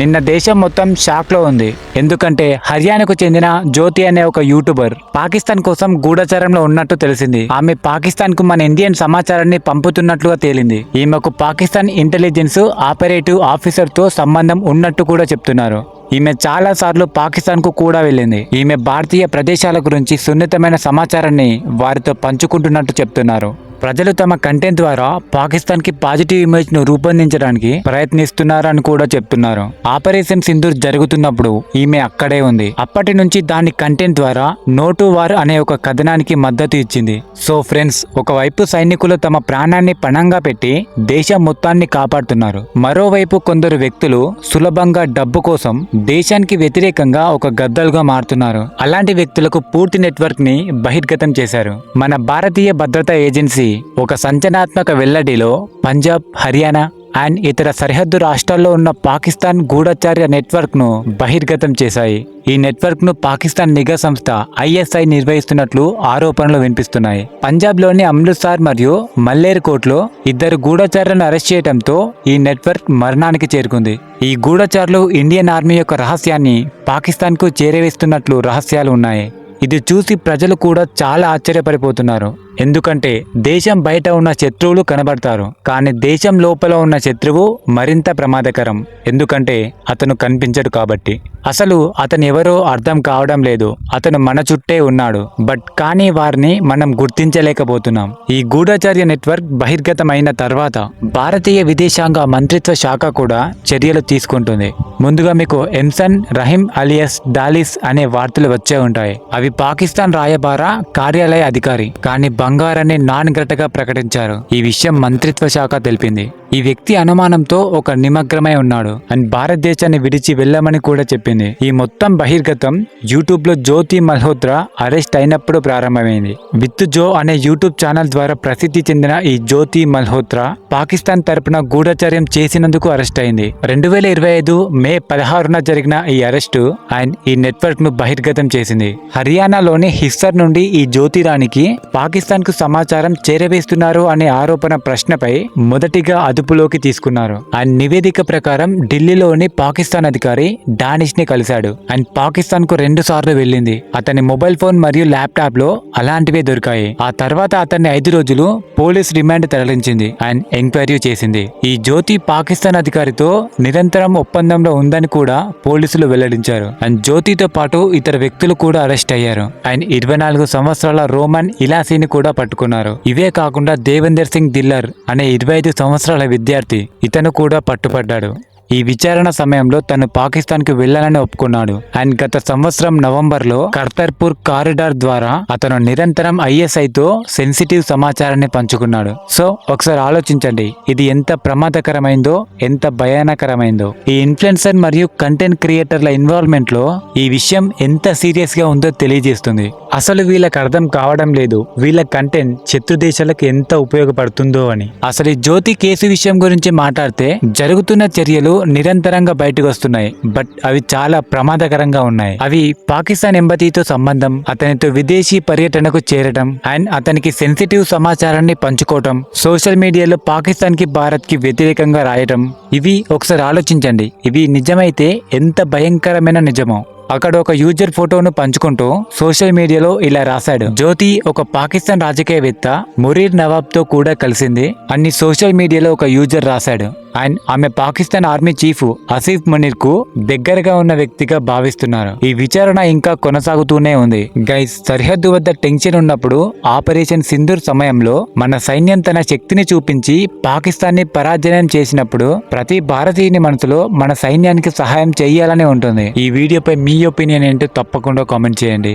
నిన్న దేశం మొత్తం షాక్లో ఉంది. ఎందుకంటే హర్యానాకు చెందిన జ్యోతి అనే ఒక యూట్యూబర్ పాకిస్తాన్ కోసం గూఢచారంలో ఉన్నట్టు తెలిసింది. ఆమె పాకిస్తాన్కు మన ఇండియన్ సమాచారాన్ని పంపుతున్నట్లుగా తేలింది. ఈమెకు పాకిస్తాన్ ఇంటెలిజెన్స్ ఆపరేటివ్ ఆఫీసర్తో సంబంధం ఉన్నట్టు కూడా చెప్తున్నారు. ఈమె చాలా సార్లు పాకిస్తాన్కు కూడా వెళ్ళింది. ఈమె భారతీయ ప్రదేశాల గురించి సున్నితమైన సమాచారాన్ని వారితో పంచుకుంటున్నట్టు చెప్తున్నారు. ప్రజలు తమ కంటెంట్ ద్వారా పాకిస్తాన్కి పాజిటివ్ ఇమేజ్ను రూపొందించడానికి ప్రయత్నిస్తున్నారని కూడా చెప్తున్నారు. ఆపరేషన్ సింధూర్ జరుగుతున్నప్పుడు ఈమె అక్కడే ఉంది. అప్పటి నుంచి దాని కంటెంట్ ద్వారా నోటు వార్ అనే ఒక కథనానికి మద్దతు ఇచ్చింది. సో ఫ్రెండ్స్ ఒకవైపు సైనికులు తమ ప్రాణాన్ని పణంగా పెట్టి దేశం మొత్తాన్ని కాపాడుతున్నారు. మరోవైపు కొందరు వ్యక్తులు సులభంగా డబ్బు కోసం దేశానికి వ్యతిరేకంగా ఒక గద్దలుగా మారుతున్నారు. అలాంటి వ్యక్తులకు పూర్తి నెట్వర్క్ని బహిర్గతం చేశారు. మన భారతీయ భద్రతా ఏజెన్సీ ఒక సంచలనాత్మక వెల్లడిలో పంజాబ్ హర్యానా అండ్ ఇతర సరిహద్దు రాష్ట్రాల్లో ఉన్న పాకిస్తాన్ గూఢచార్య నెట్వర్క్ను బహిర్గతం చేశాయి. ఈ నెట్వర్క్ను పాకిస్తాన్ నిఘా సంస్థ ఐఎస్ఐ నిర్వహిస్తున్నట్లు ఆరోపణలు వినిపిస్తున్నాయి. పంజాబ్లోని అమృత్సర్ మరియు మల్లేర్ కోట్లో ఇద్దరు గూఢచారులను అరెస్ట్ చేయడంతో ఈ నెట్వర్క్ మరణానికి చేరుకుంది. ఈ గూఢచారులు ఇండియన్ ఆర్మీ యొక్క రహస్యాన్ని పాకిస్తాన్కు చేరవేస్తున్నట్లు రహస్యాలు ఉన్నాయి. ఇది చూసి ప్రజలు కూడా చాలా ఆశ్చర్యపడిపోతున్నారు. ఎందుకంటే దేశం బయట ఉన్న శత్రువులు కనబడతారు కానీ దేశం లోపల ఉన్న శత్రువు మరింత ప్రమాదకరం. ఎందుకంటే అతను కనిపించడు కాబట్టి. అసలు అతను ఎవరో అర్థం కావడం లేదు. అతను మన చుట్టే ఉన్నాడు. బట్ కానీ వారిని మనం గుర్తించలేకపోతున్నాం. ఈ గూఢచార్య నెట్వర్క్ బహిర్గతమైన తర్వాత భారతీయ విదేశాంగ మంత్రిత్వ శాఖ కూడా చర్యలు తీసుకుంటుంది. ముందుగా మీకు ఎంసన్ రహీం అలియస్ డాలిస్ అనే వార్తలు వచ్చే ఉంటాయి. అవి పాకిస్తాన్ రాయబార కార్యాలయ అధికారి. కానీ బంగారాన్ని నాన్గా ప్రకటించారు. ఈ విషయం మంత్రిత్వ శాఖ తెలిపింది. ఈ వ్యక్తి అనుమానంతో ఒక నిమగ్నమై ఉన్నాడు. అండ్ భారతదేశాన్ని విడిచి వెళ్ళమని కూడా చెప్పింది. ఈ మొత్తం బహిర్గతం యూట్యూబ్లో జ్యోతి మల్హోత్రా అరెస్ట్ అయినప్పుడు ప్రారంభమైంది. విత్ జో అనే యూట్యూబ్ ఛానల్ ద్వారా ప్రసిద్ధి చెందిన ఈ జ్యోతి మల్హోత్రా పాకిస్తాన్ తరపున గూఢచర్యం చేసినందుకు అరెస్ట్ అయింది. రెండు వేల ఇరవై ఐదు మే పదహారున జరిగిన ఈ అరెస్టు అండ్ ఈ నెట్వర్క్ను బహిర్గతం చేసింది. హర్యానాలోని హిస్సర్ నుండి ఈ జ్యోతిరానికి పాకిస్తాన్కు సమాచారం చేరవేస్తున్నారు అనే ఆరోపణ ప్రశ్నపై మొదటిగా అదుపులోకి తీసుకున్నారు. అండ్ నివేదిక ప్రకారం ఢిల్లీలోని పాకిస్తాన్ అధికారి డానిష్ని కలిశాడు. అండ్ పాకిస్తాన్కు రెండు సార్లు వెళ్ళింది. అతని మొబైల్ ఫోన్ మరియు ల్యాప్టాప్లో అలాంటివే దొరికాయి. ఆ తర్వాత అతన్ని ఐదు రోజులు పోలీస్ రిమాండ్ తరలించింది అండ్ ఎంక్వైరీ చేసింది. ఈ జ్యోతి పాకిస్తాన్ అధికారితో నిరంతరం ఒప్పందంలో ఉందని కూడా పోలీసులు వెల్లడించారు. అండ్ జ్యోతితో పాటు ఇతర వ్యక్తులు కూడా అరెస్ట్ అయ్యారు. అండ్ ఇరవై నాలుగు సంవత్సరాల రోమన్ ఇలాసీని కూడా పట్టుకున్నారు. ఇవే కాకుండా దేవేందర్ సింగ్ దిల్లర్ అనే ఇరవై ఐదు సంవత్సరాల విద్యార్థి. ఇతను కూడా పట్టుపడ్డాడు. ఈ విచారణ సమయంలో తను పాకిస్తాన్కు వెళ్ళాలని ఒప్పుకున్నాడు. అండ్ గత సంవత్సరం నవంబర్లో కర్తర్పూర్ కారిడార్ ద్వారా అతను నిరంతరం ఐఎస్ఐతో సెన్సిటివ్ సమాచారాన్ని పంచుకున్నాడు. సో ఒకసారి ఆలోచించండి. ఇది ఎంత ప్రమాదకరమైందో ఎంత భయానకరమైందో. ఈ ఇన్ఫ్లుయెన్సర్ మరియు కంటెంట్ క్రియేటర్ల ఇన్వాల్వ్మెంట్లో ఈ విషయం ఎంత సీరియస్గా ఉందో తెలియజేస్తుంది. అసలు వీళ్ళకి అర్థం కావడం లేదు. వీళ్ళ కంటెంట్ శత్రు దేశాలకు ఎంత ఉపయోగపడుతుందో అని. అసలు జ్యోతి కేసు విషయం గురించి మాట్లాడితే జరుగుతున్న చర్యలు నిరంతరంగా బయటకు వస్తున్నాయి. బట్ అవి చాలా ప్రమాదకరంగా ఉన్నాయి. అవి పాకిస్తాన్ ఎంబతీతో సంబంధం అతనితో విదేశీ పర్యటనకు చేరడం అండ్ అతనికి సెన్సిటివ్ సమాచారాన్ని పంచుకోవటం సోషల్ మీడియాలో పాకిస్తాన్కి భారత్కి వ్యతిరేకంగా రాయటం. ఇవి ఒకసారి ఆలోచించండి. ఇవి నిజమైతే ఎంత భయంకరమైన నిజమో. అక్కడ ఒక యూజర్ ఫోటోను పంచుకుంటూ సోషల్ మీడియాలో ఇలా రాశాడు. జ్యోతి ఒక పాకిస్తాన్ రాజకీయవేత్త మురీర్ నవాబ్తో కూడా కలిసింది అన్ని సోషల్ మీడియాలో ఒక యూజర్ రాశాడు. అండ్ ఆమె పాకిస్తాన్ ఆర్మీ చీఫ్ అసీఫ్ మనీర్కు దగ్గరగా ఉన్న వ్యక్తిగా భావిస్తున్నారు. ఈ విచారణ ఇంకా కొనసాగుతూనే ఉంది. గైస్ సరిహద్దు వద్ద టెన్షన్ ఉన్నప్పుడు ఆపరేషన్ సింధూర్ సమయంలో మన సైన్యం తన శక్తిని చూపించి పాకిస్తాన్ని పరాజయం చేసినప్పుడు ప్రతి భారతీయుని మనసులో మన సైన్యానికి సహాయం చేయాలని ఉంటుంది. ఈ వీడియోపై మీ మీ ఒపీనియన్ ఏంటో? తప్పకుండా కామెంట్ చేయండి.